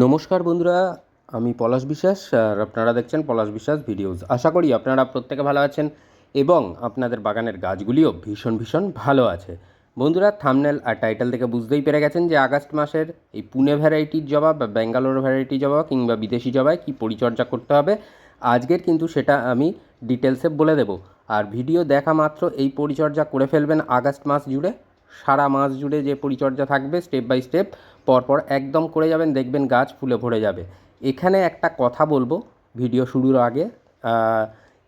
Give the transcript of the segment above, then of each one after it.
নমস্কার বন্ধুরা, আমি পলাশ বিশ্বাস আর আপনারা দেখছেন পলাশ বিশ্বাস ভিডিওস। আশা করি আপনারা প্রত্যেকে ভালো আছেন এবং আপনাদের বাগানের গাছগুলিও ভীষণ ভীষণ ভালো আছে। বন্ধুরা থামনেল আর টাইটেল থেকে বুঝতেই পেরে গেছেন যে আগস্ট মাসের এই পুনে ভ্যারাইটির জবা বা ব্যাঙ্গালোর ভ্যারাইটি জবা কিংবা বিদেশি জবায় কী পরিচর্যা করতে হবে, আজকের কিন্তু সেটা আমি ডিটেলসে বলে দেবো। আর ভিডিও দেখা মাত্র এই পরিচর্যা করে ফেলবেন আগস্ট মাস জুড়ে। সারা মাস জুড়ে যে পরিচর্যা থাকবে স্টেপ বাই স্টেপ পরপর একদম করে যাবেন, দেখবেন গাছ ফুলে ভরে যাবে। এখানে একটা কথা বলব, ভিডিও শুরুর আগে।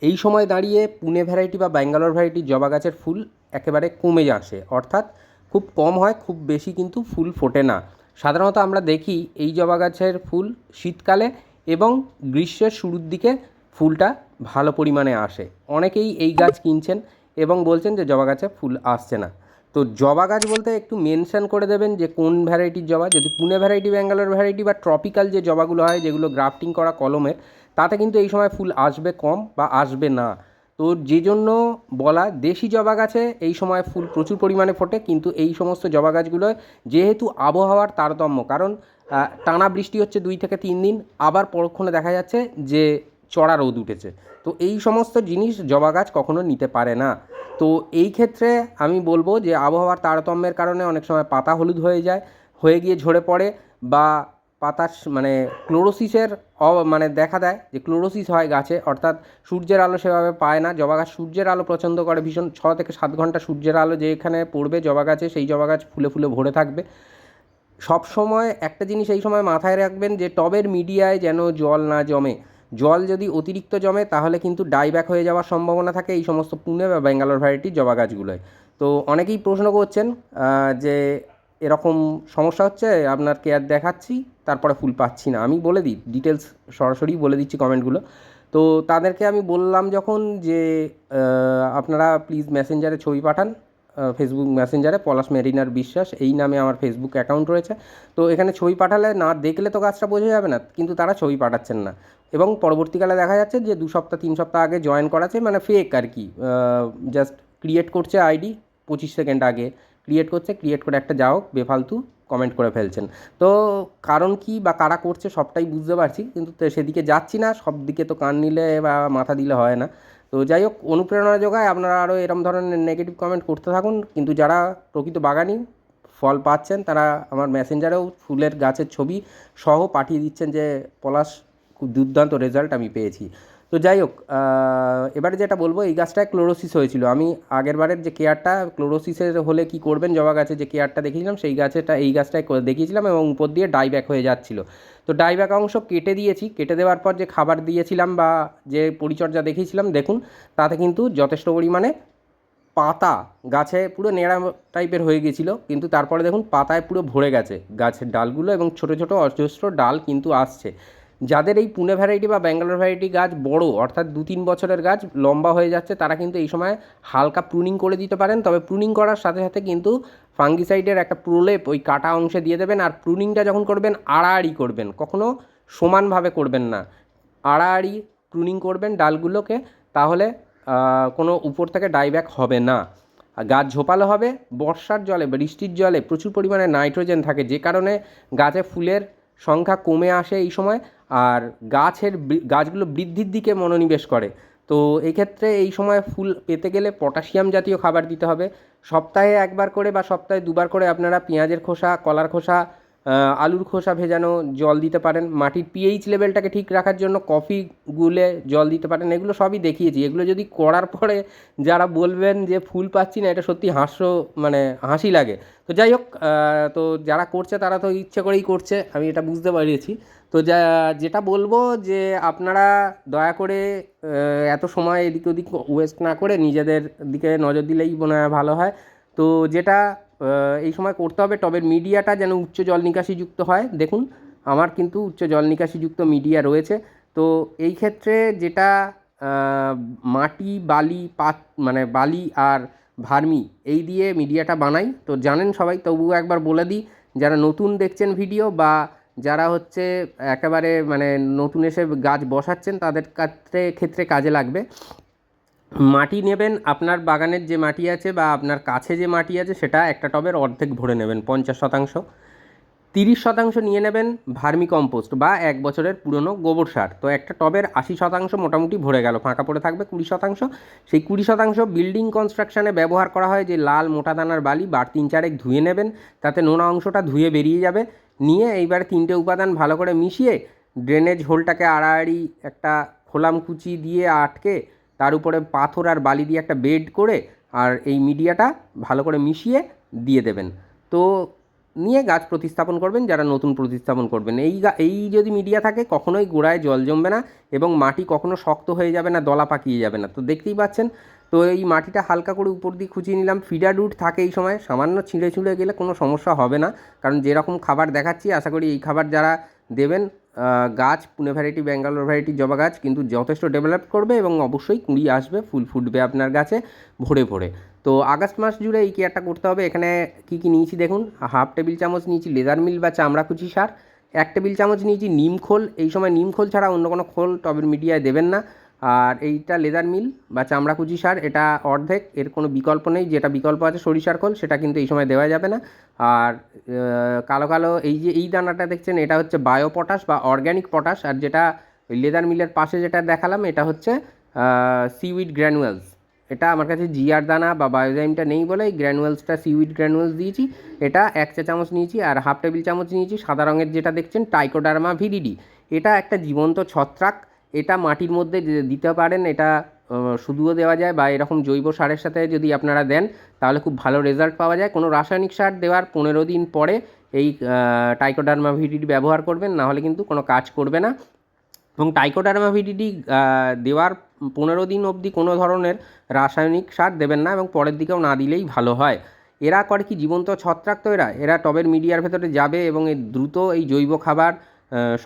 এই সময় দাঁড়িয়ে পুনে ভ্যারাইটি বা ব্যাঙ্গালোর ভ্যারাইটি জবা গাছের ফুল একেবারে কমে আসে। অর্থাৎ খুব কম হয়, খুব বেশি কিন্তু ফুল ফোটে না। সাধারণত আমরা দেখি এই জবা গাছের ফুল শীতকালে এবং গ্রীষ্মের শুরুর দিকে ফুলটা ভালো পরিমাণে আসে। অনেকেই এই গাছ কিনছেন এবং বলছেন যে জবা গাছে ফুল আসছে না। তো জবা গাছ বলতে একটু মেনশন করে দেবেন যে কোন ভ্যারাইটির জবা। যদি পুনে ভ্যারাইটি ব্যাঙ্গালোর ভ্যারাইটি বা ট্রপিক্যাল যে জবাগুলো হয়, যেগুলো গ্রাফটিং করা কলমের, তাতে কিন্তু এই সময় ফুল আসবে কম বা আসবে না। তো যে জন্য বলা, দেশি জবা গাছে এই সময় ফুল প্রচুর পরিমাণে ফোটে, কিন্তু এই সমস্ত জবা গাছগুলোয় যেহেতু আবহাওয়ার তারতম্য, কারণ টানা বৃষ্টি হচ্ছে দুই থেকে তিন দিন, আবার পরক্ষণে দেখা যাচ্ছে যে চড়া রোদ উঠেছে। তো এই সমস্ত জিনিস জবা গাছ কখনো নিতে পারে না। তো এই ক্ষেত্রে আমি বলব যে আবহাওয়ার তারতম্যের কারণে অনেক সময় পাতা হলুদ হয়ে যায়, হয়ে গিয়ে ঝরে পড়ে বা পাতার মানে ক্লোরোসিসের মানে দেখা দেয় যে ক্লোরোসিস হয় গাছে, অর্থাৎ সূর্যের আলো সেভাবে পায় না। জবা গাছ সূর্যের আলো পছন্দ করে ভীষণ ছ থেকে সাত ঘণ্টা সূর্যের আলো যেখানে পড়বে জবা গাছে, সেই জবা গাছ ফুলে ফুলে ভরে থাকবে। সব সময় একটা জিনিস এই সময় মাথায় রাখবেন যে টবের মিডিয়ায় যেন জল না জমে। জল যদি অতিরিক্ত জমে, তাহলে কিন্তু ডাইব্যাক হয়ে যাওয়ার সম্ভাবনা থাকে এই সমস্ত পুনে বা ব্যাঙ্গালোর ভ্যারাইটির জবা গাছগুলোয়। তো অনেকেই প্রশ্ন করছেন যে এরকম সমস্যা হচ্ছে, আপনার কেয়ার দেখাচ্ছি, তারপরে ফুল পাচ্ছি না। আমি বলে দিই ডিটেলস সরাসরি বলে দিচ্ছি কমেন্টগুলো তো তাদেরকে আমি বললাম যখন যে আপনারা প্লিজ মেসেঞ্জারে ছবি পাঠান। ফেসবুক মেসেঞ্জারে পলাশ মেরিনার বিশ্বাস, এই নামে আমার ফেসবুক অ্যাকাউন্ট রয়েছে। তো এখানে ছবি পাঠালে না দেখলে তো কাজটা বোঝা যাবে না, কিন্তু তারা ছবি পাঠাচ্ছেন না। এবং পরবর্তীকালে দেখা যাচ্ছে যে দু সপ্তাহ, তিন সপ্তাহ আগে জয়েন করাছে মানে ফেক আর কি। জাস্ট ক্রিয়েট করছে আইডি পঁচিশ সেকেন্ড আগে ক্রিয়েট করছে ক্রিয়েট করে একটা যা হোক বেফালতু কমেন্ট করে ফেলছেন। তো কারণ কি বা কারা করছে সবটাই বুঝতে পারছি, কিন্তু সেদিকে যাচ্ছি না সব দিকে তো কান নিলে বা মাথা দিলে হয় না। তো যাই হোক, অনুপ্রেরণা যোগায় আপনারা আরও এরম ধরনের নেগেটিভ কমেন্ট করতে থাকুন। কিন্তু যারা প্রকৃত বাগানি ফল পাচ্ছেন, তারা আমার মেসেঞ্জারেও ফুলের গাছের ছবি সহ পাঠিয়ে দিচ্ছেন যে পলাশ, খুব দুর্দান্ত রেজাল্ট আমি পেয়েছি। তো যাই হোক এবারে যেটা বলব, এই গাছটায় ক্লোরোসিস হয়েছিল। আমি আগের বারের যে কেয়ারটা ক্লোরোসিসের হলে কি করবেন, জবা গাছে যে কেয়ারটা দেখিয়েছিলাম, সেই গাছেটা, এই গাছটায় দেখিয়েছিলাম এবং উপর দিয়ে ডাইব্যাক হয়ে যাচ্ছিল। তো ডাইব্যাক অংশ কেটে দিয়েছি, কেটে দেওয়ার পর যে খাবার দিয়েছিলাম বা যে পরিচর্যা দেখিয়েছিলাম, দেখুন, তাতে কিন্তু যথেষ্ট পরিমাণে পাতা গাছে পুরো নেড়া টাইপের হয়ে গেছিল, কিন্তু তারপরে দেখুন পাতায় পুরো ভরে গেছে গাছের ডালগুলো এবং ছোট ছোট অজস্র ডাল কিন্তু আসছে। যাদের এই পুনে ভ্যারাইটি বা ব্যাঙ্গালোর ভ্যারাইটি গাছ বড়, অর্থাৎ দু তিন বছরের গাছ লম্বা হয়ে যাচ্ছে, তারা কিন্তু এই সময় হালকা প্রুনিং করে দিতে পারেন, তবে প্রুনিং করার সাথে সাথে কিন্তু ফাঙ্গিসাইডের একটা প্রলেপ ওই কাটা অংশে দিয়ে দেবেন আর প্রুনিংটা যখন করবেন, আড়াআড়ি করবেন। কখনো সমানভাবে করবেন না। আড়াআড়ি প্রুনিং করবেন ডালগুলোকে, তাহলে কোনো উপর থেকে ডাইব্যাক হবে না। গাছ ঝোপালো হবে, বর্ষার জলে, বৃষ্টির জলে প্রচুর পরিমাণে নাইট্রোজেন থাকে, যে কারণে গাছে ফুলের সংখ্যা কমে আসে এই সময়, আর গাছের গাছগুলো বৃদ্ধির দিকে মনোনিবেশ করে। তো এই ক্ষেত্রে এই সময় ফুল পেতে গেলে পটাশিয়াম জাতীয় খাবার দিতে হবে। সপ্তাহে একবার করে বা সপ্তাহে দুবার করে আপনারা পেঁয়াজের খোসা, কলার খোসা আলুর খোসা ভেজানো জল দিতে পারেন, মাটির পিএইচ লেভেলটাকে ঠিক রাখার জন্য কফি গুলে জল দিতে পারেন, এগুলো সবই দেখিয়েছি। এগুলো যদি করার পরে যারা বলবেন যে ফুল পাচ্ছি না, এটা সত্যি হাস্য মানে হাসি লাগে। তো যাই হোক তো যারা করছে তারা তো ইচ্ছে করেই করছে, আমি এটা বুঝতে পারিয়েছি তো যা, যেটা বলব যে আপনারা দয়া করে এত সময় এদিক ওদিক ওয়েস্ট না করে নিজেদের দিকে নজর দিলেই মনে হয় ভালো হয়। তো যেটা এই সময় করতে হবে টবের মিডিয়াটা যেন উচ্চ জল নিকাশিযুক্ত হয়। দেখুন, আমার কিন্তু উচ্চ জল নিকাশিযুক্ত মিডিয়া রয়েছে। তো এই ক্ষেত্রে যেটা মাটি, বালি, পাত মানে বালি আর ভার্মি, এই দিয়ে মিডিয়াটা বানাই। তো জানেন সবাই, তবুও একবার বলে দিই, যারা নতুন দেখছেন ভিডিও বা যারা হচ্ছে একেবারে মানে নতুন এসে গাছ বসাচ্ছেন, তাদের ক্ষেত্রে ক্ষেত্রে কাজে লাগবে। মাটি নেবেন, আপনার বাগানের যে মাটি আছে বা আপনার কাছে যে মাটি আছে, সেটা একটা টবের অর্ধেক ভরে নেবেন, পঞ্চাশ শতাংশ। তিরিশ শতাংশ নিয়ে নেবেন ভার্মি কম্পোস্ট বা এক বছরের পুরনো গোবর সার। তো একটা টবের আশি শতাংশ মোটামুটি ভরে গেল, ফাঁকা পড়ে থাকবে কুড়ি শতাংশ। সেই কুড়ি শতাংশ বিল্ডিং কনস্ট্রাকশানে ব্যবহার করা হয় যে লাল মোটা দানার বালি বার তিন চারেক ধুয়ে নেবেন, তাতে নোনা অংশটা ধুয়ে বেরিয়ে যাবে। নিয়ে এইবারে তিনটে উপাদান ভালো করে মিশিয়ে ড্রেনেজ হোলটাকে আড়াআড়ি একটা খোলাম কুচি দিয়ে আটকে তার উপরে পাথর আর বালি দিয়ে একটা বেড করে আর এই মিডিয়াটা ভালো করে মিশিয়ে দিয়ে দেবেন। তো নিয়ে গাছ প্রতিস্থাপন করবেন, যারা নতুন প্রতিস্থাপন করবেন। এই এই যদি মিডিয়া থাকে, কখনোই গোড়ায় জল জমবে না এবং মাটি কখনো শক্ত হয়ে যাবে না, দলা পাকিয়ে যাবে না। তো দেখতেই পাচ্ছেন, তো এই মাটিটা হালকা করে উপর দিয়ে খুঁচিয়ে নিলাম। ফিডার রুট থাকে এই সময়, সামান্য ছিঁড়ে ছুঁড়ে গেলে কোনো সমস্যা হবে না। কারণ যেরকম খাবার দেখাচ্ছি, আশা করি এই খাবার যারা দেবেন গাছ পুনে ভ্যারাইটি ব্যাঙ্গালোর ভ্যারাইটি জবা গাছ কিন্তু যথেষ্ট ডেভেলপ করবে এবং অবশ্যই কুঁড়ি আসবে, ফুল ফুটবে আপনার গাছে ভরে ভরে। তো আগস্ট মাস জুড়ে এই কেয়ারটা করতে হবে। এখানে কী কী নিয়েছি দেখুন? হাফ টেবিল চামচ নিয়েছি লেদার মিল বা চামড়াকুচি সার, এক টেবিল চামচ নিয়েছি নিম খোল। এই সময় নিম খোল ছাড়া অন্য কোনো খোল টবের মিডিয়ায় দেবেন না। আর এইটা লেদার মিল বা চামড়াকুচি সার, এটা অর্ধেক, এর কোনো বিকল্প নেই। যেটা বিকল্প আছে সরিষার খোল, সেটা কিন্তু এই সময় দেওয়া যাবে না। আর কালো কালো এই যে, এই দানাটা দেখছেন, এটা হচ্ছে বায়ো পটাশ বা অর্গ্যানিক পটাশ। আর যেটা লেদার মিলের পাশে যেটা দেখালাম, এটা হচ্ছে সিউইড গ্র্যানুয়ালস এটা আমার কাছে জিআর দানা বা বায়োজাইমটা নেই বলে এই গ্র্যানুয়ালসটা সিউইড গ্র্যানুয়ালস দিয়েছি। এটা এক চা চামচ নিয়েছি আর হাফ টেবিল চামচ নিয়েছি। সাদা রঙের যেটা দেখছেন টাইকোডার্মা ভিডিডি এটা একটা জীবন্ত ছত্রাক। এটা মাটির মধ্যে দিতে পারেন, এটা শুধুও দেওয়া যায় বা এরকম জৈব সারের সাথে যদি আপনারা দেন, তাহলে খুব ভালো রেজাল্ট পাওয়া যায়। কোনো রাসায়নিক সার দেওয়ার পনেরো দিন পরে এই টাইকোডার্মা ভিডিডি ব্যবহার করবেন, না হলে কিন্তু কোনো কাজ করবে না। এবং টাইকোডার্মা ভিডিডি দেওয়ার পনেরো দিন অবধি কোনো ধরনের রাসায়নিক সার দেবেন না এবং পরের দিকেও না দিলেই ভালো হয়। এরা করে কি, জীবন্ত ছত্রাক তো এরা? এরা টবের মিডিয়ার ভেতরে যাবে এবং এই দ্রুত এই জৈব খাবার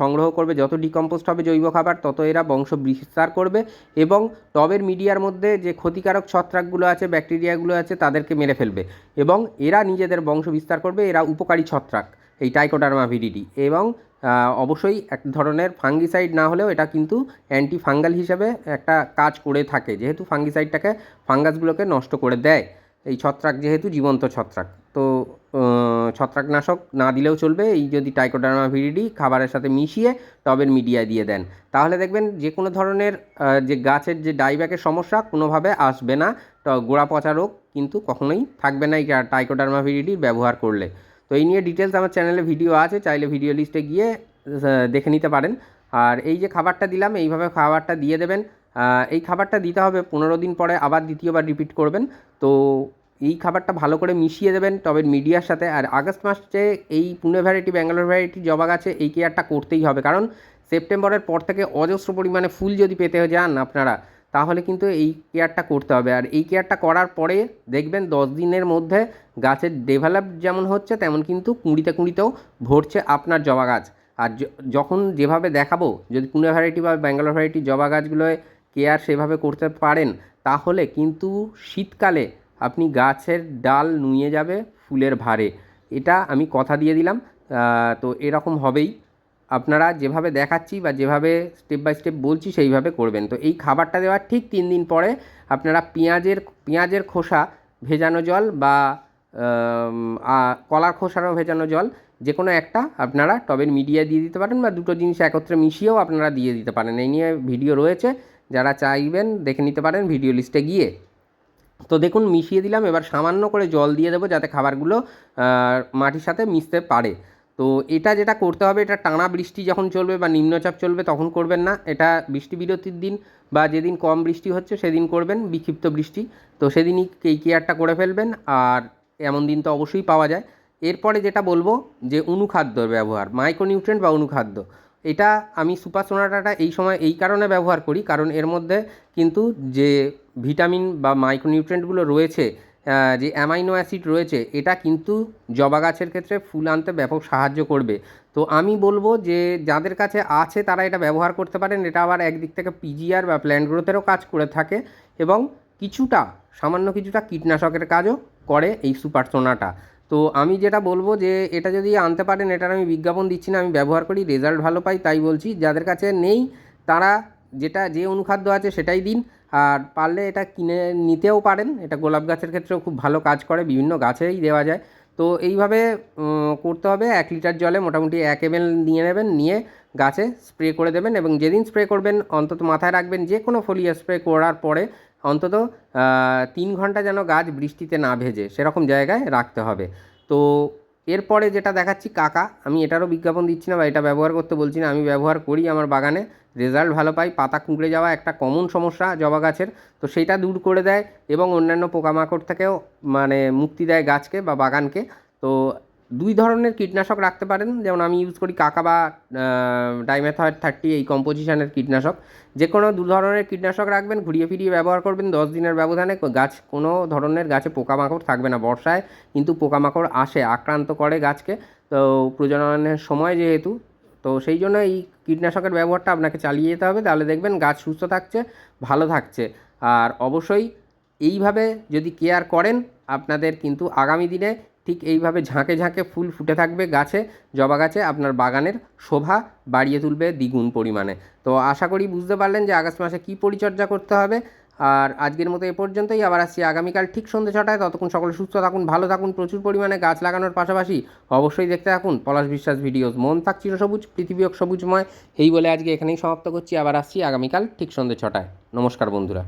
সংগ্রহ করবে, যত ডিকম্পোস্ট হবে জৈব খাবার, তত এরা বংশ বিস্তার করবে এবং টবের মিডিয়ার মধ্যে যে ক্ষতিকারক ছত্রাকগুলো আছে, ব্যাকটেরিয়াগুলো আছে, তাদেরকে মেরে ফেলবে এবং এরা নিজেদের বংশ বিস্তার করবে, এরা উপকারী ছত্রাক, এই টাইকোডার্মা ভিডিডি এবং অবশ্যই এক ধরনের ফাঙ্গিসাইড না হলেও এটা কিন্তু অ্যান্টি ফাঙ্গাল হিসেবে একটা কাজ করে থাকে, যেহেতু ফাঙ্গিসাইডটাকে ফাঙ্গাসগুলোকে নষ্ট করে দেয়, এই ছত্রাক যেহেতু জীবন্ত ছত্রাক। তো ছত্রাকনাশক না দিলেও চলবে। এই যদি টাইকোডার্মা ভিডিডি খাবারের সাথে মিশিয়ে টবের মিডিয়ায় দিয়ে দেন। তাহলে দেখবেন যে কোনো ধরনের যে গাছের যে ডাইব্যাকের সমস্যা কোনোভাবে আসবে না। গোড়া পচা রোগ কিন্তু কখনোই থাকবে না এই টাইকোডার্মা ভিডিডির ব্যবহার করলে। তো এই নিয়ে ডিটেলস আমার চ্যানেলে ভিডিও আছে, চাইলে ভিডিও লিস্টে গিয়ে দেখে নিতে পারেন। আর এই যে খাবারটা দিলাম, এইভাবে খাবারটা দিয়ে দেবেন। এই খাবারটা দিতে হবে পনেরো দিন পরে, আবার দ্বিতীয়বার রিপিট করবেন। তো এই খাবারটা ভালো করে মিশিয়ে দেবেন টবের মিডিয়ার সাথে। আর আগস্ট মাসে এই পুনে ভ্যারাইটি ব্যাঙ্গালোর ভ্যারাইটি জবা গাছে এই কেয়ারটা করতেই হবে। কারণ সেপ্টেম্বরের পর থেকে অজস্র পরিমাণে ফুল যদি পেতে যান আপনারা, তাহলে কিন্তু এই কেয়ারটা করতে হবে। আর এই কেয়ারটা করার পরে দেখবেন দশ দিনের মধ্যে গাছের ডেভেলপ যেমন হচ্ছে, তেমন কিন্তু কুঁড়িতে কুঁড়িতেও ভরছে আপনার জবা গাছ। আর যখন যেভাবে দেখাবো, যদি পুনে ভ্যারাইটি বা ব্যাঙ্গালোর ভ্যারাইটি জবা গাছগুলোয় কেয়ার সেভাবে করতে পারেন, তাহলে কিন্তু শীতকালে আপনি গাছের ডাল নুয়ে যাবে ফুলের ভারে এটা আমি কথা দিয়ে দিলাম। তো এরকম হবেই। আপনারা যেভাবে দেখাচ্ছি বা যেভাবে স্টেপ বাই স্টেপ বলছি, সেইভাবে করবেন। তো এই খাবারটা দেওয়ার ঠিক তিন দিন পরে আপনারা পেঁয়াজের পেঁয়াজের খোসা, ভেজানো জল বা কলার খোসারও ভেজানো জল যে কোনো একটা আপনারা টবের মিডিয়া দিয়ে দিতে পারেন বা দুটো জিনিস একত্রে মিশিয়েও আপনারা দিয়ে দিতে পারেন। এই নিয়ে ভিডিও রয়েছে। যারা চাইবেন দেখে নিতে পারেন ভিডিও লিস্টে গিয়ে। তো দেখুন, মিশিয়ে দিলাম। এবার সামান্য করে জল দিয়ে দেবো যাতে খাবারগুলো মাটির সাথে মিশতে পারে। তো এটা যেটা করতে হবে, এটা টানা বৃষ্টি যখন চলবে বা নিম্নচাপ চলবে তখন করবেন না। এটা বৃষ্টি বিরতির দিন বা যেদিন কম বৃষ্টি হচ্ছে সেদিন করবেন, বিক্ষিপ্ত বৃষ্টি। তো সেদিনই এই কেয়ারটা করে ফেলবেন। আর এমন দিন তো অবশ্যই পাওয়া যায়। এরপরে যেটা বলব, যে অনুখাদ্যর ব্যবহার মাইক্রোনিউট্রেন্ট বা অনুখাদ্য। এটা আমি সুপার সোনাটাটা এই সময় এই কারণে ব্যবহার করি, কারণ এর মধ্যে কিন্তু যে ভিটামিন বা মাইক্রোনিউট্রেন্টগুলো রয়েছে যে অ্যামাইনো অ্যাসিড রয়েছে, এটা কিন্তু জবা গাছের ক্ষেত্রে ফুল আনতে ব্যাপক সাহায্য করবে। তো আমি বলব যে যাদের কাছে আছে তারা এটা ব্যবহার করতে পারেন, এটা আবার একদিক থেকে পিজিআর বা প্ল্যান্ট গ্রোথেরও কাজ করে থাকে এবং কিছুটা, সামান্য কিছুটা কীটনাশকের কাজও করে এই সুপার সোনাটা তো আমি যেটা বলব যে এটা যদি আনতে পারেন, এটার আমি বিজ্ঞাপন দিচ্ছি না, আমি ব্যবহার করি রেজাল্ট ভালো পাই, তাই বলছি, যাদের কাছে নেই তারা যেটা, যে অনুখাদ্য আছে সেটাই দিন। আর পারলে এটা কিনে নিতেও পারেন। এটা গোলাপ গাছের ক্ষেত্রেও খুব ভালো কাজ করে, বিভিন্ন গাছেই দেওয়া যায়। তো এইভাবে করতে হবে। এক লিটার জলে মোটামুটি এক এম নিয়ে নেবেন, নিয়ে গাছে স্প্রে করে দেবেন এবং যেদিন স্প্রে করবেন, অন্তত মাথায় রাখবেন যে কোনো ফলিয়া স্প্রে করার পরে অন্তত তিন ঘণ্টা যেন গাছ বৃষ্টিতে না ভেজে, সেরকম জায়গায় রাখতে হবে। তো এরপরে যেটা দেখাচ্ছি, কাকা, আমি এটারও বিজ্ঞাপন দিচ্ছি না বা এটা ব্যবহার করতে বলছি না, আমি ব্যবহার করি আমার বাগানে। রেজাল্ট ভালো পাই পাতা কুঁকড়ে যাওয়া একটা কমন সমস্যা জবা গাছের। তো সেটা দূর করে দেয় এবং অন্যান্য পোকামাকড় থেকেও মানে মুক্তি দেয় গাছকে বা বাগানকে। তো দুই ধরনের কীটনাশক রাখতে পারেন, যেমন আমি ইউজ করি কাকা বা ডাইমেথয়েড থার্টি এই কম্পোজিশনের কীটনাশক। যে কোনো দু ধরনের কীটনাশক রাখবেন, ঘুরিয়ে ফিরিয়ে ব্যবহার করবেন, দশ দিনের ব্যবধানে। গাছ, কোনো ধরনের গাছে পোকামাকড় থাকবে না বর্ষায়, কিন্তু পোকামাকড় আসে, আক্রান্ত করে গাছকে। তো প্রজননের সময় যেহেতু তো সেই জন্য এই কীটনাশকের ব্যবহারটা আপনাকে চালিয়ে যেতে হবে। তাহলে দেখবেন গাছ সুস্থ থাকছে, ভালো থাকছে। আর অবশ্যই এইভাবে যদি কেয়ার করেন, আপনাদের কিন্তু আগামী দিনে ঠিক এইভাবে ঝাঁকে ঝাঁকে ফুল ফুটে থাকবে গাছে, জবা গাছে আপনার বাগানের শোভা বাড়িয়ে তুলবে দ্বিগুণ পরিমাণে। তো আশা করি বুঝতে পারলেন যে আগস্ট মাসে কী পরিচর্যা করতে হবে। আর আজকের মতো এ পর্যন্তই। আবার আসছি আগামীকাল ঠিক সন্ধ্যে ছটায়। ততক্ষণ সকলে সুস্থ থাকুন, ভালো থাকুন, প্রচুর পরিমাণে গাছ লাগানোর পাশাপাশি অবশ্যই দেখতে থাকুন পলাশ বিশ্বাস ভিডিওস। মন থাক চিরসবুজ, পৃথিবী সবুজময় এই বলে আজকে এখানেই সমাপ্ত করছি। আবার আসছি আগামীকাল ঠিক সন্ধ্যে ছটায়। নমস্কার বন্ধুরা।